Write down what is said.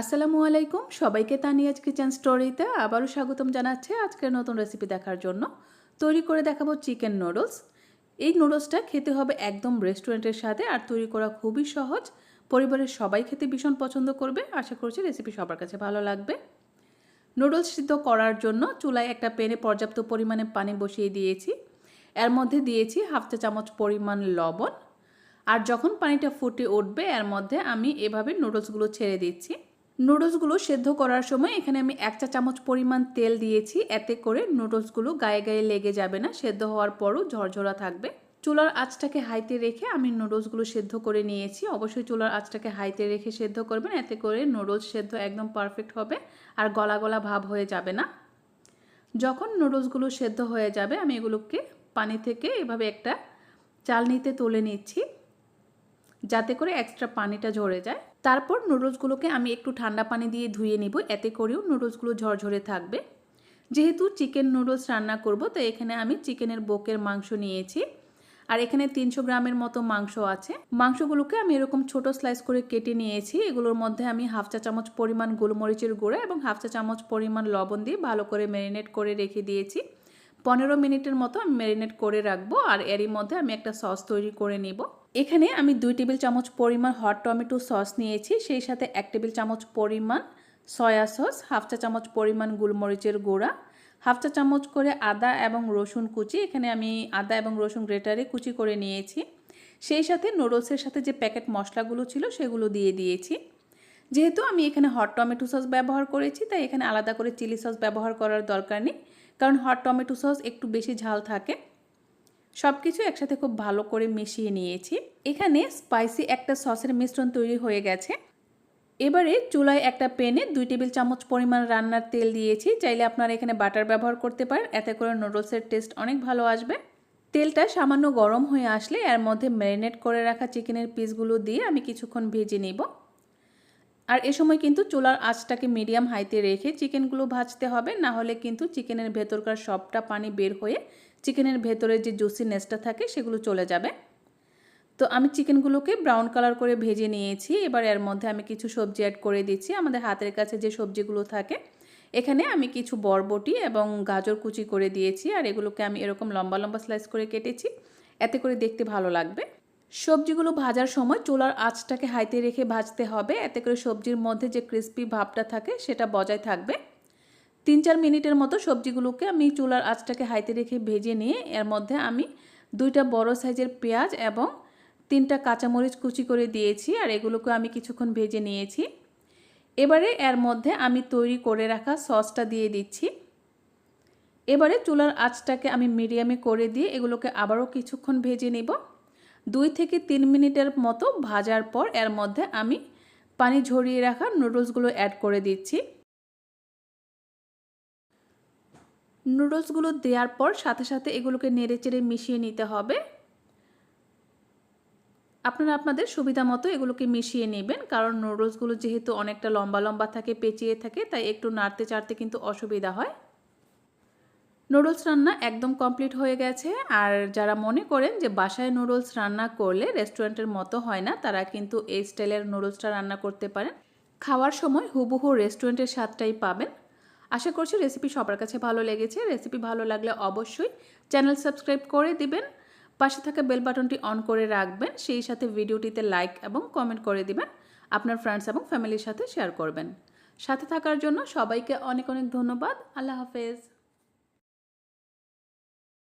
আসসালামু আলাইকুম। সবাইকে তানিয়াজ কিচেন স্টোরিতে আবারও স্বাগতম জানাচ্ছে আজকের নতুন রেসিপি দেখার জন্য। তৈরি করে দেখাবো চিকেন নুডলস এই নুডলসটা খেতে হবে একদম রেস্টুরেন্টের সাথে আর তৈরি করা খুবই সহজ। পরিবারের সবাই খেতে ভীষণ পছন্দ করবে। আশা করছি রেসিপি সবার কাছে ভালো লাগবে। নুডলস সিদ্ধ করার জন্য চুলায় একটা পেনে পর্যাপ্ত পরিমাণে পানি বসিয়ে দিয়েছি। এর মধ্যে দিয়েছি হাফ চা চামচ পরিমাণ লবণ। আর যখন পানিটা ফুটে উঠবে, এর মধ্যে আমি এভাবে নুডলসগুলো ছেড়ে দিচ্ছি। নুডলসগুলো সেদ্ধ করার সময় এখানে আমি এক চা চামচ পরিমাণ তেল দিয়েছি। এতে করে নুডলসগুলো গায়ে গায়ে লেগে যাবে না। সেদ্ধ হওয়ার পরও ঝরঝরা থাকবে। চুলার আঁচটাকে হাইতে রেখে আমি নুডলসগুলো সেদ্ধ করে নিয়েছি। অবশ্যই চুলার আঁচটাকে হাইতে রেখে সেদ্ধ করবেন। এতে করে নুডলস সেদ্ধ একদম পারফেক্ট হবে আর গলা গলা ভাব হয়ে যাবে না। যখন নুডলসগুলো সেদ্ধ হয়ে যাবে, আমি এগুলোকে পানি থেকে এভাবে একটা চালনিতে তুলে নিচ্ছি। যাতে করে এক্সট্রা পানিটা ঝরে যায়। তারপর নুডলসগুলোকে আমি একটু ঠান্ডা পানি দিয়ে ধুয়ে নিব, এতে করেও নুডলসগুলো ঝরঝরে থাকবে। যেহেতু চিকেন নুডলস রান্না করব, তো এখানে আমি চিকেনের বোকের মাংস নিয়েছি। আর এখানে তিনশো গ্রামের মতো মাংস আছে। মাংসগুলোকে আমি এরকম ছোট স্লাইস করে কেটে নিয়েছি। এগুলোর মধ্যে আমি হাফ চা চামচ পরিমাণ গোলমরিচের গুঁড়া এবং হাফ চা চামচ পরিমাণ লবণ দিয়ে ভালো করে ম্যারিনেট করে রেখে দিয়েছি। পনেরো মিনিটের মতো আমি ম্যারিনেট করে রাখব আর এরই মধ্যে আমি একটা সস তৈরি করে নিব। এখানে আমি দুই টেবিল চামচ পরিমাণ হট টমেটো সস নিয়েছি, সেই সাথে এক টেবিল চামচ পরিমাণ সয়া সস, হাফ চা চামচ পরিমাণ গোলমরিচের গুঁড়া, হাফ চা চামচ করে আদা এবং রসুন কুচি, এখানে আমি আদা এবং রসুন গ্রেটারে কুচি করে নিয়েছি। সেই সাথে নুডলসের সাথে যে প্যাকেট মশলাগুলো ছিল সেগুলো দিয়ে দিয়েছি। যেহেতু আমি এখানে হট টমেটো সস ব্যবহার করেছি, তাই এখানে আলাদা করে চিলি সস ব্যবহার করার দরকার নেই। কারণ হট টমেটো সস একটু বেশি ঝাল থাকে। সব কিছু একসাথে খুব ভালো করে মিশিয়ে নিয়েছি। এখানে স্পাইসি একটা সসের মিশ্রণ তৈরি হয়ে গেছে। এবারে চুলায় একটা প্যানে দুই টেবিল চামচ পরিমাণ রান্নার তেল দিয়েছি। চাইলে আপনারা এখানে বাটার ব্যবহার করতে পারেন, এতে করে নুডলসের টেস্ট অনেক ভালো আসবে। তেলটা সামান্য গরম হয়ে আসলে এর মধ্যে ম্যারিনেট করে রাখা চিকেনের পিসগুলো দিয়ে আমি কিছুক্ষণ ভেজে নিব। আর এ সময় কিন্তু চুলার আঁচটাকে মিডিয়াম হাইতে রেখে চিকেনগুলো ভাজতে হবে, না হলে কিন্তু চিকেনের ভেতরকার সবটা পানি বের হয়ে চিকেনের ভেতরে যে জুসি নেসটা থাকে সেগুলো চলে যাবে। তো আমি চিকেনগুলোকে ব্রাউন কালার করে ভেজে নিয়েছি, এবার এর মধ্যে আমি কিছু সবজি অ্যাড করে দিচ্ছি। আমাদের হাতের কাছে যে সবজিগুলো থাকে, এখানে আমি কিছু বরবটি এবং গাজর কুচি করে দিয়েছি, আর এগুলোকে আমি এরকম লম্বা লম্বা স্লাইস করে কেটেছি, এতে করে দেখতে ভালো লাগবে। সবজিগুলো ভাজার সময় চুলার আঁচটাকে হাইতে রেখে ভাজতে হবে। এতে করে সবজির মধ্যে যে ক্রিস্পি ভাবটা থাকে সেটা বজায় থাকবে। তিন চার মিনিটের মতো সবজিগুলোকে আমি চুলার আঁচটাকে হাইতে রেখে ভেজে নিয়ে এর মধ্যে আমি দুইটা বড় সাইজের পেঁয়াজ এবং তিনটা কাঁচামরিচ কুচি করে দিয়েছি আর এগুলোকে আমি কিছুক্ষণ ভেজে নিয়েছি। এবারে এর মধ্যে আমি তৈরি করে রাখা সসটা দিয়ে দিচ্ছি। এবারে চুলার আঁচটাকে আমি মিডিয়ামে করে দিয়ে এগুলোকে আবারও কিছুক্ষণ ভেজে নেব। দুই থেকে তিন মিনিটের মতো ভাজার পর এর মধ্যে আমি পানি ঝরিয়ে রাখা নুডলসগুলো অ্যাড করে দিচ্ছি। নুডলসগুলো দেওয়ার পর সাথে সাথে এগুলোকে নেড়ে চেড়ে মিশিয়ে নিতে হবে। আপনারা আপনাদের সুবিধা মতো এগুলোকে মিশিয়ে নেবেন, কারণ নুডলসগুলো যেহেতু অনেকটা লম্বা লম্বা থাকে, পেঁচিয়ে থাকে, তাই একটু নাড়তে চাড়তে কিন্তু অসুবিধা হয়। নুডলস রান্না একদম কমপ্লিট হয়ে গেছে। আর যারা মনে করেন যে বাসায় নুডলস রান্না করলে রেস্টুরেন্টের মতো হয় না, তারা কিন্তু এই স্টাইলের নুডলসটা রান্না করতে পারেন। খাওয়ার সময় হুবহু রেস্টুরেন্টের স্বাদটাই পাবেন। আশা করছি রেসিপি সবার কাছে ভালো লেগেছে। রেসিপি ভালো লাগলে অবশ্যই চ্যানেল সাবস্ক্রাইব করে দিবেন। পাশে থাকা বেল বাটনটি অন করে রাখবেন। সেই সাথে ভিডিওটিতে লাইক এবং কমেন্ট করে দিবেন। আপনার ফ্রেন্ডস এবং ফ্যামিলির সাথে শেয়ার করবেন। সাথে থাকার জন্য সবাইকে অনেক অনেক ধন্যবাদ। আল্লাহ হাফেজ।